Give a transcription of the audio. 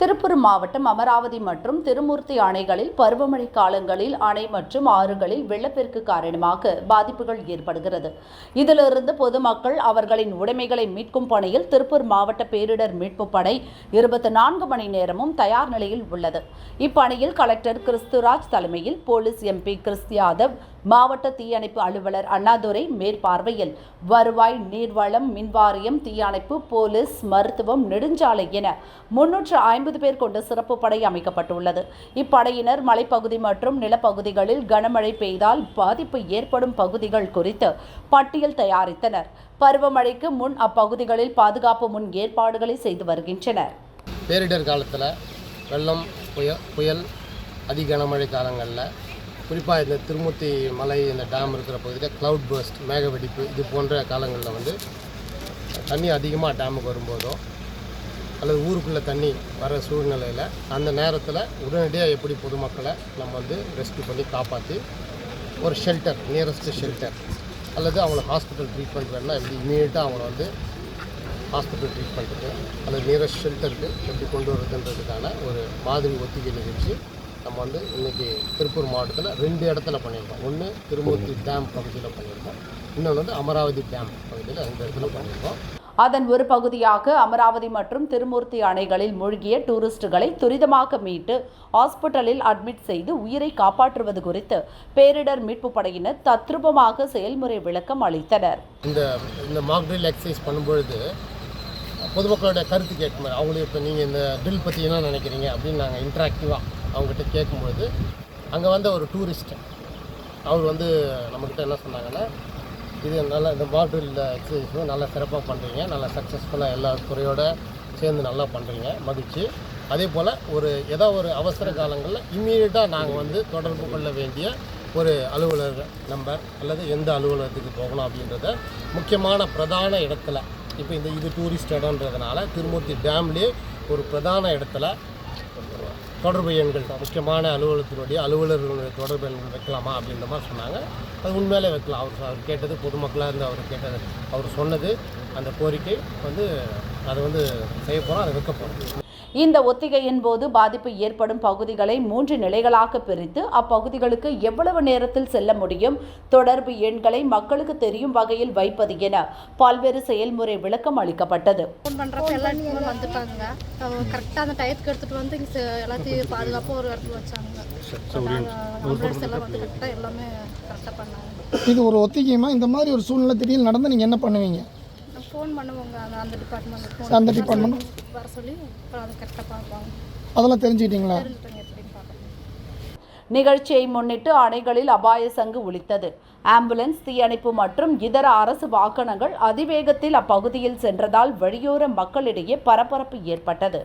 திருப்பூர் மாவட்டம் அமராவதி மற்றும் திருமூர்த்தி அணைகளில் பருவமழை காலங்களில் அணை மற்றும் ஆறுகளில் வெள்ளப்பெருக்கு காரணமாக பாதிப்புகள் ஏற்படுகிறது. இதிலிருந்து பொதுமக்கள் அவர்களின் உடைமைகளை மீட்கும் பணியில் திருப்பூர் மாவட்ட பேரிடர் மீட்பு படை இருபத்தி நான்கு மணி நேரமும் தயார் நிலையில் உள்ளது. இப்பணியில் கலெக்டர் கிறிஸ்துராஜ் தலைமையில் போலீஸ் எம்பி கிறிஸ் யாதவ் மாவட்ட தீயணைப்பு அலுவலர் அண்ணாதுரை மேற்பார்வையில் வருவாய் நீர்வளம் மின்வாரியம் தீயணைப்பு போலீஸ் மருத்துவம் நெடுஞ்சாலை என முன்னூற்று ஐம்பது பேர் கொண்ட சிறப்பு படை அமைக்கப்பட்டுள்ளது. இப்படையினர் மலைப்பகுதி மற்றும் நிலப்பகுதிகளில் கனமழை பெய்தால் பாதிப்பு ஏற்படும் பகுதிகள் குறித்து பட்டியல் தயாரித்தனர். பருவமழைக்கு முன் அப்பகுதிகளில் பாதுகாப்பு முன் ஏற்பாடுகளை செய்து வருகின்றனர். பேரிடர் காலத்தில் வெள்ளம் புயல் புயல் அதி கனமழை காலங்களில் குறிப்பாக இந்த திருமூர்த்தி மலை இந்த டேம் இருக்கிற பகுதியில் க்ளவுட் பர்ஸ்ட் மேக வெடிப்பு இது போன்ற காலங்களில் வந்து தண்ணி அதிகமாக டேமுக்கு வரும்போதோ அல்லது ஊருக்குள்ளே தண்ணி வர சூழ்நிலையில் அந்த நேரத்தில் உடனடியாக எப்படி பொதுமக்களை நம்ம வந்து ரெஸ்க்யூ பண்ணி காப்பாற்றி ஒரு ஷெல்டர் நியரஸ்ட் ஷெல்டர் அல்லது அவங்கள ஹாஸ்பிட்டல் ட்ரீட்மெண்ட் வேணால் எப்படி இமீடியட்டாக அவங்கள வந்து ஹாஸ்பிட்டல் ட்ரீட்மெண்ட்டுக்கு அல்லது நியரஸ்ட் ஷெல்டருக்கு எப்படி கொண்டு வரதுன்றதுக்கான ஒரு மாதிரி ஒத்திகை நிகழ்ச்சி நம்ம வந்து இன்றைக்கி திருப்பூர் மாவட்டத்தில் ரெண்டு இடத்துல பண்ணியிருக்கோம். ஒன்று திருமூர்த்தி டேம் பகுதியில் பண்ணியிருக்கோம். இன்னொன்று வந்து அமராவதி டேம் பகுதியில் ரெண்டு இடத்துல பண்ணியிருக்கோம். அதன் ஒரு பகுதியாக அமராவதி மற்றும் திருமூர்த்தி அணைகளில் மூழ்கிய டூரிஸ்டுகளை துரிதமாக மீட்டு ஹாஸ்பிட்டலில் அட்மிட் செய்து உயிரை காப்பாற்றுவது குறித்து பேரிடர் மீட்புப் படையினர் தத்ரூபமாக செயல்முறை விளக்கம் அளித்தனர். இந்த இந்த மாக் ட்ரில் எக்ஸசைஸ் பண்ணும்பொழுது பொதுமக்களோட கருத்து கேட்கும் அவங்களுக்கு இப்போ நீங்கள் இந்த ட்ரில் பற்றி என்ன நினைக்கிறீங்க? அப்படின்னு நாங்கள் இன்ட்ராக்டிவாக அவங்ககிட்ட கேட்கும்பொழுது அங்கே வந்த ஒரு டூரிஸ்ட் அவர் வந்து நம்மக்கிட்ட என்ன சொன்னாங்கன்னா இது நல்லா இந்த மாக் எக்ஸசைஸும் நல்லா சிறப்பாக பண்ணுறீங்க நல்லா சக்ஸஸ்ஃபுல்லாக எல்லா துறையோடு சேர்ந்து நல்லா பண்ணுறீங்க மகிழ்ச்சி. அதே போல் ஒரு ஏதோ ஒரு அவசர காலங்களில் இம்மீடியட்டாக நாங்கள் வந்து தொடர்பு கொள்ள வேண்டிய ஒரு அலுவலர் நம்பர் அல்லது எந்த அலுவலகத்துக்கு போகணும் அப்படின்றத முக்கியமான பிரதான இடத்துல இப்போ இந்த இது டூரிஸ்ட் இடம்ன்றதுனால திருமூர்த்தி டேம்லேயே ஒரு பிரதான இடத்துல தொடர்பு எண்கள் முக்கியமான அலுவலகத்தினுடைய அலுவலர்களுடைய தொடர்பு எண்கள் வைக்கலாமா அப்படின்ற மாதிரி சொன்னாங்க. அது உண்மையிலே வைக்கலாம். அவர் அவர் கேட்டது பொதுமக்களாக இருந்து அவர் கேட்டது அவர் சொன்னது அந்த கோரிக்கை வந்து அதை வந்து செய்ய போகிறோம் அதை வைக்க போகிறோம் இந்த ஒத்திகையின் போது பாதிப்பு ஏற்படும் பகுதிகளை மூன்று நிலைகளாக பிரித்து அப்பகுதிகளுக்கு எவ்வளவு நேரத்தில் செல்ல முடியும்? தொடர்பு எண்களை மக்களுக்கு தெரியும் வகையில் வைப்பது என பல்வேறு செயல்முறை விளக்கம் அளிக்கப்பட்டது. வந்துட்டாங்க. கரெக்டாக அந்த டயத்துக்கு எடுத்துகிட்டு வந்து இங்கே எல்லாத்தையும் பாதுகாப்பாக ஒரு இடத்துல வச்சாங்க. ஆம்புலன்ஸ் எல்லாம் வந்து கரெக்டாக எல்லாமே கரெக்டாக பண்ணாங்க. இது ஒரு ஒத்திகையுமா? இந்த மாதிரி ஒரு சூழ்நிலை திடீர்னு நடந்தால் நீங்கள் என்ன பண்ணுவீங்க? ஃபோன் பண்ணுவோங்க. அந்த அந்த டிபார்ட்மெண்ட் அந்த department? வர சொல்லி அதை கரெக்டாக பார்ப்பாங்க அதெல்லாம் தெரிஞ்சுக்கிட்டீங்களா? நிகழ்ச்சியை முன்னிட்டு அணைகளில் அபாய சங்கு ஒலித்தது. ஆம்புலன்ஸ் தீயணைப்பு மற்றும் இதர அரசு வாகனங்கள் அதிவேகத்தில் அப்பகுதியில் சென்றதால் வழியோர மக்களிடையே பரபரப்பு ஏற்பட்டது.